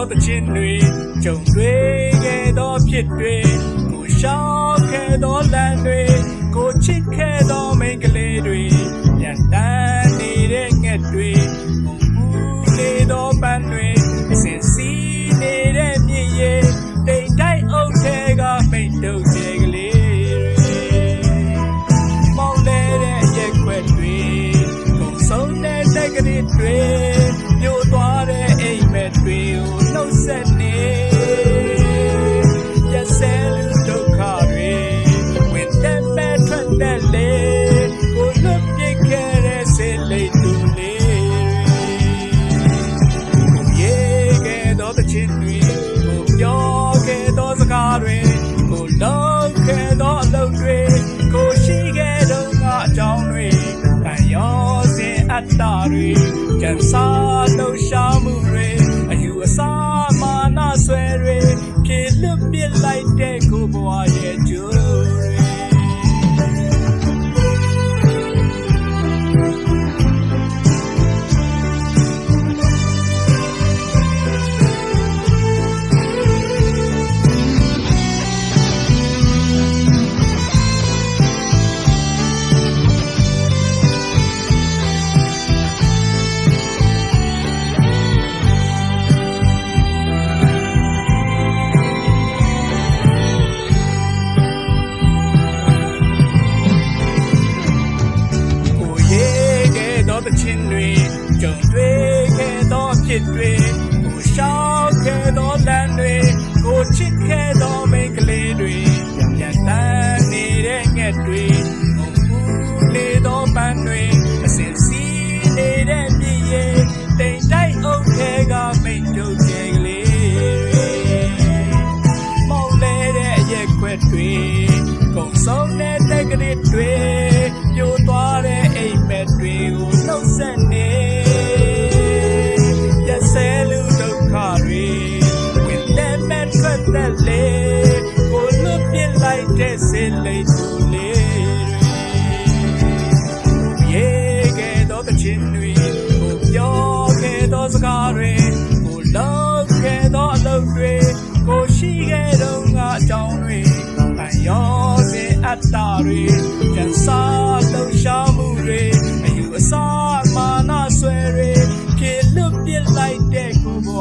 သောတခြင်းတွေကြုံတွေ့ခဲ့သောဖြစ်တွေကိုရှောက်ခဲ့သောလမ်းတွေကိုချစ်ခဲ့သောမိန်းကလေးတွေ မဲ့ထွက်တဲ့လေကိုလွတ်ပြစ်ခဲ့တဲ့စေလိတ်တူလေးကိုရေခဲ့တော့တဲ့ချင်းတွေကိုပြောခဲ့တော့စကားတွေကိုလောက်ခဲ့တော့အလုပ်တွေကိုရှိခဲ့တော့ကအကြောင်းတွေတန်ရောစင်အတ္တတွေကြံစားလို့ရှာမှုတွေအယူအဆမာနဆွဲတွေပြေလွတ်ပြစ်လိုက်တဲ့ကိုဘဝရဲ့ ခဲ့သောတခြင်းတွေကြုံတွေ့ခဲ့သောအဖြစ်တွေကိုရှောက်ခဲ့သောလမ်းတွေ သက်လေးကိုလွတ်ပြစ်လိုက်တဲ့စေလိမ်သူလေးတွေရေခဲ့သောတခြင်းတွေကိုပြောခဲ့သောစကားတွေကိုလောက်ခဲ့သောအလုပ်တွေကိုရှိခဲ့တော့ကအကြောင်းတွေဗန်ရောစင်အတ္တတွေကြံစားလှုပ်ရှားမှုတွေအယူအဆမာနဆွဲတွေဖြစ်လွတ်ပြစ်လိုက်တဲ့ကိုယ်ဘဝ